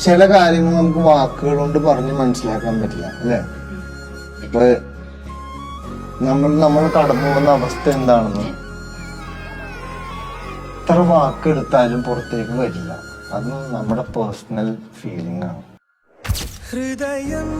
ചില കാര്യങ്ങൾ നമുക്ക് വാക്കുകൾ കൊണ്ട് പറഞ്ഞ് മനസ്സിലാക്കാൻ പറ്റില്ല അല്ലേ? ഇപ്പൊ നമ്മൾ നമ്മൾ കടന്നു പോകുന്ന അവസ്ഥ എന്താണെന്ന് എത്ര വാക്കെടുത്താലും പുറത്തേക്ക് വരില്ല. അത് നമ്മുടെ പേഴ്സണൽ ഫീലിംഗ് ആണ്. ഹൃദയം